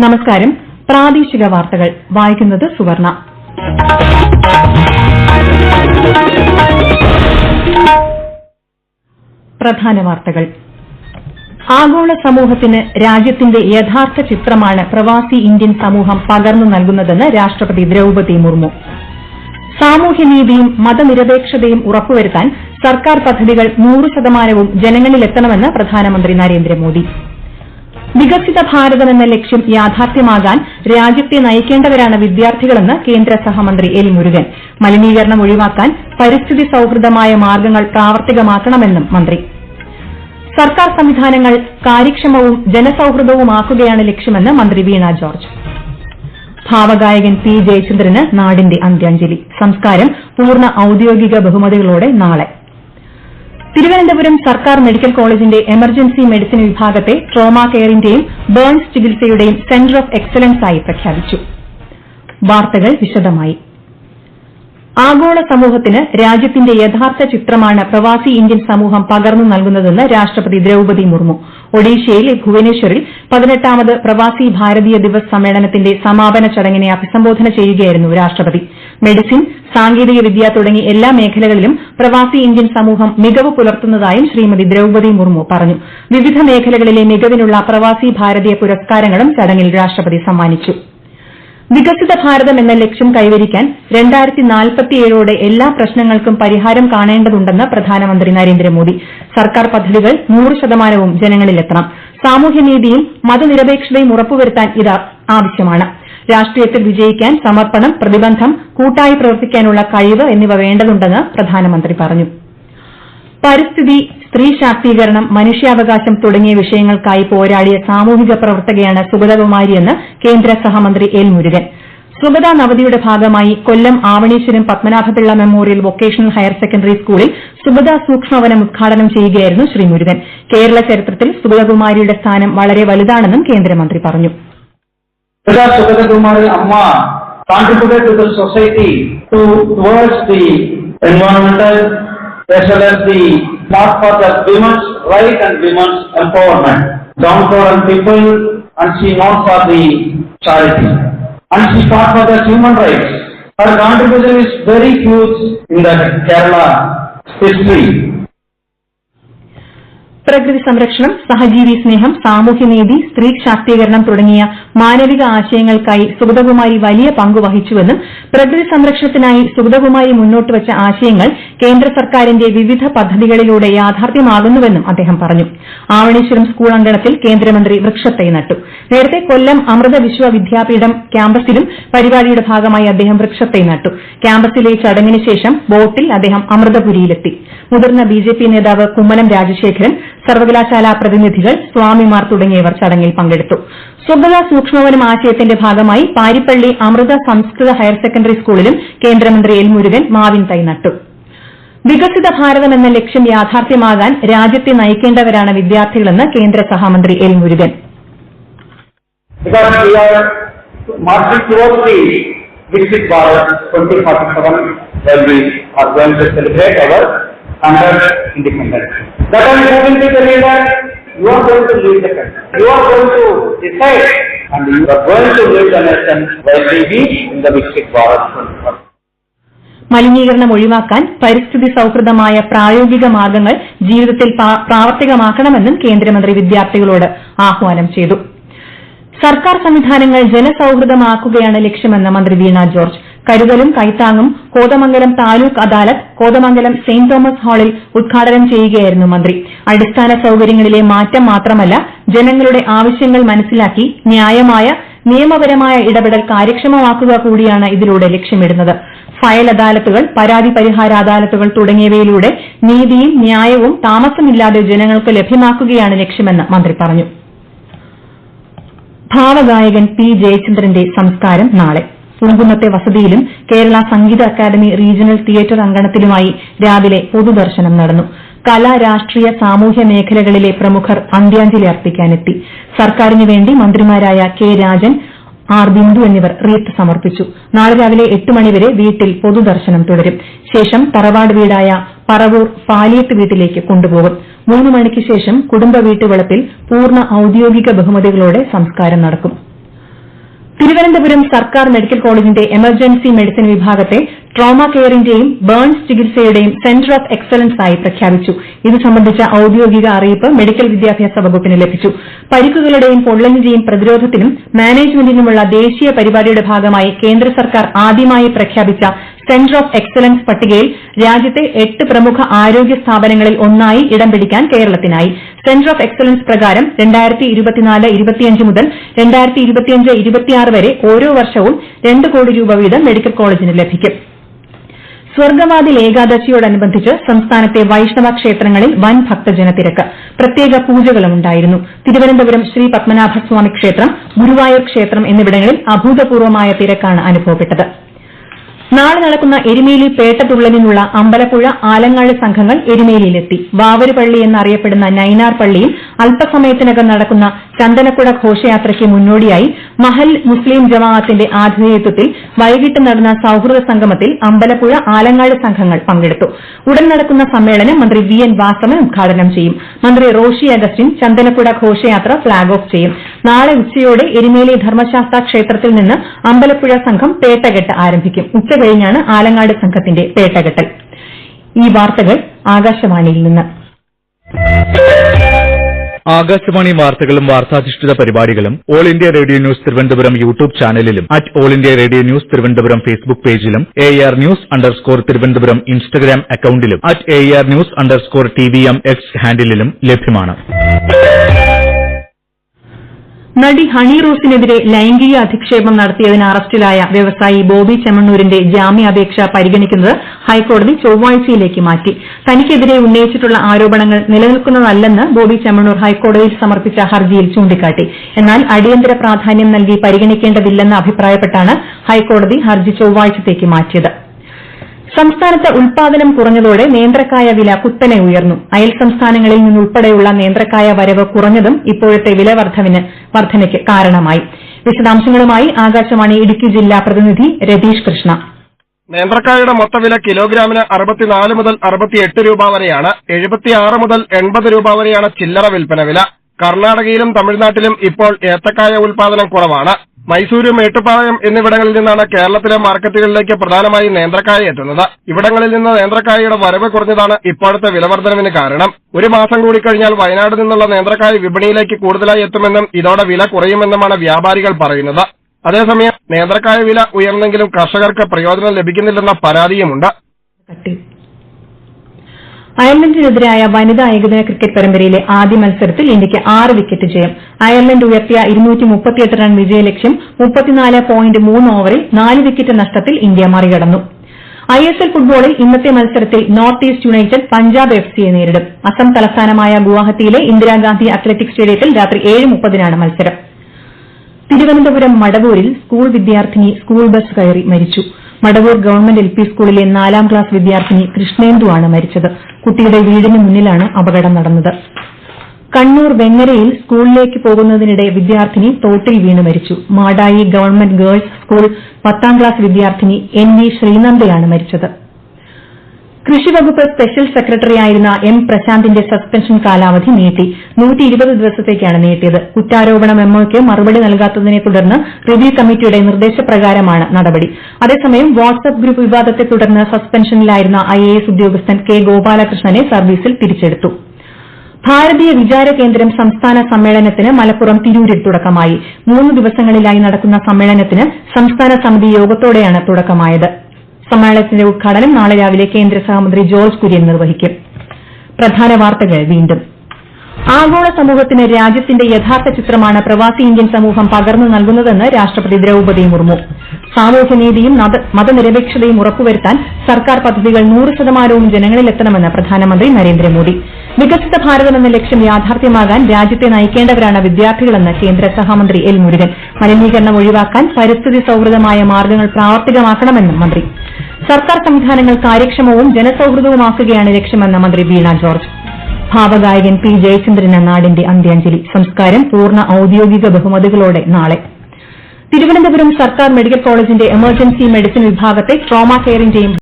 നമസ്കാരം. പ്രാദേശിക വാർത്തകൾ. വായിക്കുന്നത് സുവർണ. പ്രധാന വാർത്തകൾ. ആഗോള സമൂഹത്തിന് രാജ്യത്തിന്റെ യഥാർത്ഥ ചിത്രമാണ് പ്രവാസി ഇന്ത്യൻ സമൂഹം പകർന്നു നൽകുന്നതെന്ന് രാഷ്ട്രപതി ദ്രൌപതി മുർമു. സാമൂഹ്യനീതിയും മതനിരപേക്ഷതയും ഉറപ്പുവരുത്താൻ സർക്കാർ പദ്ധതികൾ നൂറ് ശതമാനവും ജനങ്ങളിലെത്തണമെന്ന് പ്രധാനമന്ത്രി നരേന്ദ്രമോദി. വികസിത ഭാരതം എന്ന ലക്ഷ്യം യാഥാർത്ഥ്യമാകാൻ രാജ്യത്തെ നയിക്കേണ്ടവരാണ് വിദ്യാർത്ഥികളെന്ന് കേന്ദ്ര സഹമന്ത്രി എൽ മുരുകൻ. മലിനീകരണം ഒഴിവാക്കാൻ പരിസ്ഥിതി സൌഹൃദമായ മാർഗങ്ങൾ പ്രാവർത്തികമാക്കണമെന്നും മന്ത്രി. സർക്കാർ സംവിധാനങ്ങൾ കാര്യക്ഷമവും ജനസൌഹൃദവുമാക്കുകയാണ് ലക്ഷ്യമെന്ന് മന്ത്രി വീണ ജോർജ്. ഭാവഗായകൻ പി ജയചന്ദ്രന് നാടിന്റെ അന്ത്യാഞ്ജലി. സംസ്കാരം പൂർണ ഔദ്യോഗിക ബഹുമതികളോടെ നാളെ. തിരുവനന്തപുരം സർക്കാർ മെഡിക്കൽ കോളേജിന്റെ എമർജൻസി മെഡിസിൻ വിഭാഗത്തെ ട്രോമാ കെയറിന്റെയും ബേൺസ് ചികിത്സയുടെയും സെന്റർ ഓഫ് എക്സലൻസ് ആയി പ്രഖ്യാപിച്ചു. വാർത്തകൾ വിശദമായി. ആഗോള സമൂഹത്തിന് രാജ്യത്തിന്റെ യഥാർത്ഥ ചിത്രമാണ് പ്രവാസി ഇന്ത്യൻ സമൂഹം പകർന്നു നൽകുന്നതെന്ന് രാഷ്ട്രപതി ദ്രൌപതി മുർമു. ഒഡീഷയിലെ ഭുവനേശ്വറിൽ പതിനെട്ടാമത് പ്രവാസി ഭാരതീയ ദിവസ് സമ്മേളനത്തിന്റെ സമാപന ചടങ്ങിനെ അഭിസംബോധന ചെയ്യുകയായിരുന്നു രാഷ്ട്രപതി. മെഡിസിൻ സാങ്കേതിക വിദ്യ തുടങ്ങി എല്ലാ മേഖലകളിലും പ്രവാസി ഇന്ത്യൻ സമൂഹം മികവ് പുലർത്തുന്നതായും ശ്രീമതി ദ്രൌപതി മുർമു പറഞ്ഞു. വിവിധ മേഖലകളിലെ മികവിനുള്ള പ്രവാസി ഭാരതീയ പുരസ്കാരങ്ങളും ചടങ്ങിൽ രാഷ്ട്രപതി സമ്മാനിച്ചു. വികസിത ഭാരതം എന്ന ലക്ഷ്യം കൈവരിക്കാൻ ോടെ എല്ലാ പ്രശ്നങ്ങൾക്കും പരിഹാരം കാണേണ്ടതുണ്ടെന്ന് പ്രധാനമന്ത്രി നരേന്ദ്രമോദി. സർക്കാർ പദ്ധതികൾ നൂറ് ശതമാനവും ജനങ്ങളിലെത്തണം. സാമൂഹ്യനീതിയും മതനിരപേക്ഷതയും ഉറപ്പുവരുത്താൻ ഇത് ആവശ്യമാണ്. രാഷ്ട്രീയത്തിൽ വിജയിക്കാൻ സമർപ്പണം പ്രതിബന്ധം കൂട്ടായി പ്രവർത്തിക്കാനുള്ള കഴിവ് എന്നിവ വേണ്ടതുണ്ടെന്ന് പ്രധാനമന്ത്രി പറഞ്ഞു. പരിസ്ഥിതി സ്ത്രീ ശാക്തീകരണം മനുഷ്യാവകാശം തുടങ്ങിയ വിഷയങ്ങൾക്കായി പോരാടിയ സാമൂഹിക പ്രവർത്തകയാണ് സുഗതകുമാരിയെന്ന് കേന്ദ്ര സഹമന്ത്രി എൽ. മുരുകൻ. സുഗത നവതിയുടെ ഭാഗമായി Kollam Avaneeswaram Padmanabhapillai memorial vocational higher secondary സ്കൂളിൽ സുഗത സൂക്ഷ്മവനം ഉദ്ഘാടനം ചെയ്യുകയായിരുന്നു ശ്രീ മുരുകൻ. കേരള ചരിത്രത്തിൽ സുഗതകുമാരിയുടെ സ്ഥാനം വളരെ വലുതാണെന്നും കേന്ദ്രമന്ത്രി പറഞ്ഞു. Kumari Amma contributed to the society to towards the environmental as well as the not for the women's right and women's empowerment, downtrodden people and she not for the charity. And she fought for the human rights. Her contribution is very huge in the Kerala history. പ്രകൃതി സംരക്ഷണം സഹജീവി സ്നേഹം സാമൂഹ്യനീതി സ്ത്രീ ശാക്തീകരണം തുടങ്ങിയ മാനവിക ആശയങ്ങൾക്കായി സുഗതകുമാരി വലിയ പങ്ക് വഹിച്ചുവെന്നും പ്രകൃതി സംരക്ഷണത്തിനായി സുഗതകുമാരി മുന്നോട്ടുവച്ച ആശയങ്ങൾ കേന്ദ്ര സർക്കാരിന്റെ വിവിധ പദ്ധതികളിലൂടെ യാഥാർത്ഥ്യമാകുന്നുവെന്നും അദ്ദേഹം പറഞ്ഞു. ആവണീശ്വരം സ്കൂൾ അങ്കണത്തിൽ കേന്ദ്രമന്ത്രി വൃക്ഷത്തൈ നട്ടു. നേരത്തെ കൊല്ലം അമൃത വിശ്വവിദ്യാപീഠം ക്യാമ്പസിലും പരിപാടിയുടെ ഭാഗമായി അദ്ദേഹം വൃക്ഷത്തൈ നട്ടു. ക്യാമ്പസിലെ ചടങ്ങിന് ശേഷം ബോട്ടിൽ അദ്ദേഹം അമൃതപുരിയിലെത്തി. മുതിർന്ന ബിജെപി നേതാവ് കുമ്മനം രാജശേഖരൻ സർവകലാശാല പ്രതിനിധികൾ സ്വാമിമാർ തുടങ്ങിയവർ ചടങ്ങിൽ പങ്കെടുത്തു. സ്വഗത സൂക്ഷ്മവനം ആശയത്തിന്റെ ഭാഗമായി പാരിപ്പള്ളി അമൃത സംസ്കൃത ഹയർ സെക്കൻഡറി സ്കൂളിലും കേന്ദ്രമന്ത്രി എൽ മുരുകൻ മാവിൻ തൈ നട്ടു. വികസിത ഭാരതം എന്ന ലക്ഷ്യം യാഥാർത്ഥ്യമാകാൻ രാജ്യത്തെ നയിക്കേണ്ടവരാണ് വിദ്യാർത്ഥികളെന്ന് കേന്ദ്ര സഹമന്ത്രി L Murugan. And you are going to build a nation. by living in the Vikshit Bharat മലിനീകരണം ഒഴിവാക്കാൻ പരിസ്ഥിതി സൌഹൃദമായ പ്രായോഗിക മാർഗങ്ങൾ ജീവിതത്തിൽ പ്രാവർത്തികമാക്കണമെന്നും കേന്ദ്രമന്ത്രി വിദ്യാർത്ഥികളോട് ആഹ്വാനം ചെയ്തു. സർക്കാർ സംവിധാനങ്ങൾ ജനസൌഹൃദമാക്കുകയാണ് ലക്ഷ്യമെന്ന് മന്ത്രി വീണ ജോർജ്. കരുതലും കൈത്താങ്ങും കോതമംഗലം താലൂക്ക് അദാലത്ത് കോതമംഗലം സെന്റ് തോമസ് ഹാളിൽ ഉദ്ഘാടനം ചെയ്യുകയായിരുന്നു മന്ത്രി. അടിസ്ഥാന സൌകര്യങ്ങളിലെ മാറ്റം മാത്രമല്ല ജനങ്ങളുടെ ആവശ്യങ്ങൾ മനസ്സിലാക്കി ന്യായമായ നിയമപരമായ ഇടപെടൽ കാര്യക്ഷമമാക്കുക കൂടിയാണ് ഇതിലൂടെ ലക്ഷ്യമിടുന്നത്. ഫയൽ അദാലത്തുകൾ പരാതി പരിഹാര അദാലത്തുകൾ തുടങ്ങിയവയിലൂടെ നീതിയും ന്യായവും താമസമില്ലാതെ ജനങ്ങൾക്ക് ലഭ്യമാക്കുകയാണ് ലക്ഷ്യമെന്ന് മന്ത്രി പറഞ്ഞു. ഭാവഗായകൻ പി ജയചന്ദ്രന്റെ സംസ്കാരം നാളെ. പൂങ്കുന്നത്തെ വസതിയിലും Kerala Sangeetha academy regional theatre അങ്കണത്തിലുമായി രാവിലെ പൊതുദർശനം നടന്നു. കല രാഷ്ട്രീയ സാമൂഹ്യ മേഖലകളിലെ പ്രമുഖർ അന്ത്യാഞ്ജലി അർപ്പിക്കാനെത്തി. സർക്കാരിന് വേണ്ടി മന്ത്രിമാരായ കെ രാജൻ ആർ ബിന്ദു എന്നിവർ റീത്ത് സമർപ്പിച്ചു. നാളെ രാവിലെ എട്ട് മണിവരെ വീട്ടിൽ പൊതുദർശനം തുടരും. ശേഷം തറവാട് വീടായ പറവൂർ പാലിയത്ത് വീട്ടിലേക്ക് കൊണ്ടുപോകും. മൂന്ന് മണിക്ക് ശേഷം കുടുംബ വീട്ടുവളപ്പിൽ പൂർണ ഔദ്യോഗിക ബഹുമതികളോടെ സംസ്കാരം നടക്കും. തിരുവനന്തപുരം സർക്കാർ മെഡിക്കൽ കോളേജിന്റെ എമർജൻസി മെഡിസിൻ വിഭാഗത്തെ ട്രോമ കെയറിന്റെയും ബേൺസ് ചികിത്സയുടെയും സെന്റർ ഓഫ് എക്സലൻസ് ആയി പ്രഖ്യാപിച്ചു. ഇത് സംബന്ധിച്ച ഔദ്യോഗിക അറിയിപ്പ് മെഡിക്കൽ വിദ്യാഭ്യാസ വകുപ്പിന് ലഭിച്ചു. പരിക്കുകളുടെയും പൊള്ളലിന്റെയും പ്രതിരോധത്തിനും മാനേജ്മെന്റിനുമുള്ള ദേശീയ പരിപാടിയുടെ ഭാഗമായി കേന്ദ്ര സർക്കാർ ആദ്യമായി പ്രഖ്യാപിച്ച സെന്റർ ഓഫ് എക്സലൻസ് പട്ടികയിൽ രാജ്യത്തെ എട്ട് പ്രമുഖ ആരോഗ്യ സ്ഥാപനങ്ങളിൽ ഒന്നായി ഇടം പിടിക്കാൻ കേരളത്തിനായി. സെന്റർ ഓഫ് എക്സലൻസ് പ്രകാരം മുതൽ വരെ ഓരോ വർഷവും രണ്ട് കോടി രൂപ വീതം മെഡിക്കൽ കോളേജിന് ലഭിക്കും. സ്വർഗവാദി ഏകാദശിയോടനുബന്ധിച്ച് സംസ്ഥാനത്തെ വൈഷ്ണവ ക്ഷേത്രങ്ങളിൽ വൻ ഭക്തജനത്തിരക്ക് പ്രത്യേക പൂജകളുമുണ്ടായിരുന്നു തിരുവനന്തപുരം ശ്രീ പത്മനാഭസ്വാമി ക്ഷേത്രം ഗുരുവായൂർ ക്ഷേത്രം എന്നിവിടങ്ങളിൽ അഭൂതപൂർവമായ തിരക്കാണ് അനുഭവപ്പെട്ടത്. നാളെ നടക്കുന്ന എരുമേലി പേട്ടതുള്ളലിനുള്ള അമ്പലപ്പുഴ ആലങ്ങാട് സംഘങ്ങൾ എരുമേലിയിലെത്തി. വാവരുപള്ളി എന്നറിയപ്പെടുന്ന നൈനാർ പള്ളിയിൽ അല്പസമയത്തിനകം നടക്കുന്ന ചന്ദനക്കുട ഘോഷയാത്രയ്ക്ക് മുന്നോടിയായി മഹൽ മുസ്ലിം ജമാഅത്തിന്റെ ആതിഥേയത്വത്തിൽ വൈകിട്ട് നടന്ന സൌഹൃദ സംഗമത്തിൽ അമ്പലപ്പുഴ ആലങ്ങാട് സംഘങ്ങൾ പങ്കെടുത്തു. ഉടൻ നടക്കുന്ന സമ്മേളനം മന്ത്രി വി എൻ വാസവൻ ഉദ്ഘാടനം ചെയ്യും. മന്ത്രി റോഷി അഗസ്റ്റിൻ ചന്ദനക്കുട ഘോഷയാത്ര ഫ്ളാഗ് ഓഫ് ചെയ്യും. നാളെ ഉച്ചയോടെ എരുമേലി ധർമ്മശാസ്ത്ര ക്ഷേത്രത്തിൽ നിന്ന് അമ്പലപ്പുഴ സംഘം പേട്ടകെട്ട് ആരംഭിക്കും. ഉച്ച കഴിഞ്ഞാണ് ആലങ്ങാട് സംഘത്തിന്റെ പേട്ടകെട്ടൽ. ഈ വാർത്തകൾ ആകാശവാണിയിൽ നിന്ന്. ആകാശവാണി വാർത്തകളും വാർത്താധിഷ്ഠിത പരിപാടികളും all India radio news Thiruvananthapuram YouTube ചാനലിലും at all India radio news Thiruvananthapuram Facebook പേജിലും A R news underscore Thiruvananthapuram Instagram അക്കൌണ്ടിലും at A R news underscore T V M X ഹാൻഡിലും ലഭ്യമാണ്. നടി ഹണി റോസിനെതിരെ ലൈംഗിക അധിക്ഷേപം നടത്തിയതിന് അറസ്റ്റിലായ വ്യവസായി ബോബി ചെമ്മണ്ണൂരിന്റെ ജാമ്യാപേക്ഷ പരിഗണിക്കുന്നത് ഹൈക്കോടതി ചൊവ്വാഴ്ചയിലേക്ക് മാറ്റി. തനിക്കെതിരെ ഉന്നയിച്ചിട്ടുള്ള ആരോപണങ്ങൾ നിലനിൽക്കുന്നതല്ലെന്ന് ബോബി ചെമ്മണ്ണൂർ ഹൈക്കോടതിയിൽ സമർപ്പിച്ച ഹർജിയിൽ ചൂണ്ടിക്കാട്ടി. എന്നാൽ അടിയന്തര പ്രാധാന്യം നൽകി പരിഗണിക്കേണ്ടതില്ലെന്ന് അഭിപ്രായപ്പെട്ടാണ് ഹൈക്കോടതി ഹർജി ചൊവ്വാഴ്ചത്തേക്ക് മാറ്റിയത്. സംസ്ഥാനത്ത് ഉൽപാദനം കുറഞ്ഞതോടെ നേന്ത്രക്കായ വില കുത്തനെ ഉയർന്നു. അയൽ സംസ്ഥാനങ്ങളിൽ നിന്നുൾപ്പെടെയുള്ള നേന്ത്രക്കായ വരവ് കുറഞ്ഞതും ഇപ്പോഴത്തെ വില വർധനയ്ക്ക് കാരണമായി. വിശദാംശങ്ങളുമായി ആകാശവാണി ഇടുക്കി ജില്ലാ പ്രതിനിധി രതീഷ് കൃഷ്ണ. നേന്ത്രക്കായുടെ മൊത്തവില കിലോഗ്രാമിന് അറുപത്തിനാല് മുതൽ അറുപത്തിയെട്ട് രൂപ വരെയാണ്. എഴുപത്തിയാറ് മുതൽ എൺപത് രൂപ വരെയാണ് ചില്ലറ വിൽപ്പന വില. കർണാടകയിലും തമിഴ്നാട്ടിലും ഇപ്പോൾ ഏത്തക്കായ ഉൽപാദനം കുറവാണ്. മൈസൂരു മേട്ടുപ്പാളയം എന്നിവിടങ്ങളിൽ നിന്നാണ് കേരളത്തിലെ മാർക്കറ്റുകളിലേക്ക് പ്രധാനമായും നേന്ത്രക്കായ എത്തുന്നത്. ഇവിടങ്ങളിൽ നിന്ന് നേന്ത്രക്കായയുടെ വരവ് കുറഞ്ഞതാണ് ഇപ്പോഴത്തെ വിലവർദ്ധനവിന് കാരണം. ഒരു മാസം കൂടി കഴിഞ്ഞാൽ വയനാട് നിന്നുള്ള നേന്ത്രക്കായ വിപണിയിലേക്ക് കൂടുതലായി എത്തുമെന്നും ഇതോടെ വില കുറയുമെന്നുമാണ് വ്യാപാരികൾ പറയുന്നത്. അതേസമയം നേന്ത്രക്കായ വില ഉയർന്നെങ്കിലും കർഷകർക്ക് പ്രയോജനം ലഭിക്കുന്നില്ലെന്ന പരാതിയുമുണ്ട്. കട്ടി അയർലൻഡിനെതിരായ വനിതാ ഏകദിന ക്രിക്കറ്റ് പരമ്പരയിലെ ആദ്യ മത്സരത്തിൽ ഇന്ത്യയ്ക്ക് ആറ് വിക്കറ്റ് ജയം. അയർലന്റ് ഉയർത്തിയ റൺ വിജയലക്ഷ്യം ഓവറിൽ നാല് വിക്കറ്റ് നഷ്ടത്തിൽ ഇന്ത്യ മറികടന്നു. ഐഎസ്എൽ ഫുട്ബോളിൽ ഇന്നത്തെ മത്സരത്തിൽ North East United Punjab F സിയെ നേരിടും. അസം തലസ്ഥാനമായ ഗുവാഹത്തിയിലെ ഇന്ദിരാഗാന്ധി അത്ലറ്റിക് സ്റ്റേഡിയത്തിൽ രാത്രി ഏഴ് മുപ്പതിനാണ് മത്സരം. തിരുവനന്തപുരം മടവൂരിൽ സ്കൂൾ വിദ്യാർത്ഥിനി സ്കൂൾ ബസ് കയറി മരിച്ചു. മടവൂർ ഗവൺമെന്റ് എൽ പി സ്കൂളിലെ നാലാം ക്ലാസ് വിദ്യാർത്ഥിനി കൃഷ്ണേന്ദുവാണ് മരിച്ചത്. കുട്ടിയുടെ വീടിന് മുന്നിലാണ് അപകടം നടന്നത്. കണ്ണൂർ വെങ്ങരയിൽ സ്കൂളിലേക്ക് പോകുന്നതിനിടെ വിദ്യാർത്ഥിനി തോട്ടിൽ വീണ് മരിച്ചു. മാടായി ഗവൺമെന്റ് ഗേൾസ് സ്കൂൾ പത്താം ക്ലാസ് വിദ്യാർത്ഥിനി എൻ വി ശ്രീനന്ദയാണ് മരിച്ചത്. കൃഷിവകുപ്പ് സ്പെഷ്യൽ സെക്രട്ടറിയായിരുന്ന എം പ്രശാന്തിന്റെ സസ്പെൻഷൻ കാലാവധി നീട്ടി. ദിവസത്തേക്കാണ് നീട്ടിയത്. കുറ്റാരോപണ മെമ്മോയ്ക്ക് മറുപടി നൽകാത്തതിനെ തുടർന്ന് റിവ്യൂ കമ്മിറ്റിയുടെ നിർദ്ദേശപ്രകാരമാണ് നടപടി. അതേസമയം വാട്സ്ആപ്പ് ഗ്രൂപ്പ് വിവാദത്തെ തുടർന്ന് സസ്പെൻഷനിലായിരുന്ന ഐഎഎസ് ഉദ്യോഗസ്ഥൻ കെ ഗോപാലകൃഷ്ണനെ സർവീസിൽ തിരിച്ചെടുത്തു ഭാരതീയ വിചാര കേന്ദ്രം സംസ്ഥാന സമ്മേളനത്തിന് മലപ്പുറം തിരൂരിൽ തുടക്കമായി. മൂന്ന് ദിവസങ്ങളിലായി നടക്കുന്ന സമ്മേളനത്തിന് സംസ്ഥാന സമിതി യോഗത്തോടെയാണ് തുടക്കമായത്. സമ്മേളനത്തിന്റെ ഉദ്ഘാടനം നാളെ രാവിലെ കേന്ദ്ര സഹമന്ത്രി ജോർജ് കുര്യൻ നിർവഹിക്കും. പ്രധാന വാർത്തകൾ വീണ്ടും. ആഗോള സമൂഹത്തിന് രാജ്യത്തിന്റെ യഥാർത്ഥ ചിത്രമാണ് പ്രവാസി ഇന്ത്യൻ സമൂഹം പകർന്നു നൽകുന്നതെന്ന് രാഷ്ട്രപതി ദ്രൌപദി മുർമു. സാമൂഹ്യനീതിയും മതനിരപേക്ഷതയും ഉറപ്പുവരുത്താൻ സർക്കാർ പദ്ധതികൾ നൂറ് ശതമാനവും ജനങ്ങളിലെത്തണമെന്ന് പ്രധാനമന്ത്രി നരേന്ദ്രമോദി. വികസിത ഭാരതമെന്ന ലക്ഷ്യം യാഥാർത്ഥ്യമാകാൻ രാജ്യത്തെ നയിക്കേണ്ടവരാണ് വിദ്യാർത്ഥികളെന്ന് കേന്ദ്ര സഹമന്ത്രി എൽ മുരുകൻ. മലിനീകരണം ഒഴിവാക്കാൻ പരിസ്ഥിതി സൌഹൃദമായ മാർഗങ്ങൾ പ്രാവർത്തികമാക്കണമെന്നും മന്ത്രി. സർക്കാർ സംവിധാനങ്ങൾ കാര്യക്ഷമവും ജനസൌഹൃദവുമാക്കുകയാണ് ലക്ഷ്യമെന്ന് മന്ത്രി വീണ ജോർജ്. ഭാവഗായകൻ പി ജയചന്ദ്രന് നാടിന്റെ അന്ത്യാഞ്ജലി. സംസ്കാരം പൂർണ ഔദ്യോഗിക ബഹുമതികളോടെ നാളെ. തിരുവനന്തപുരം സർക്കാർ മെഡിക്കൽ കോളേജിന്റെ എമർജൻസി മെഡിസിൻ വിഭാഗത്തെ ട്രോമാ കെയറിന്റെയും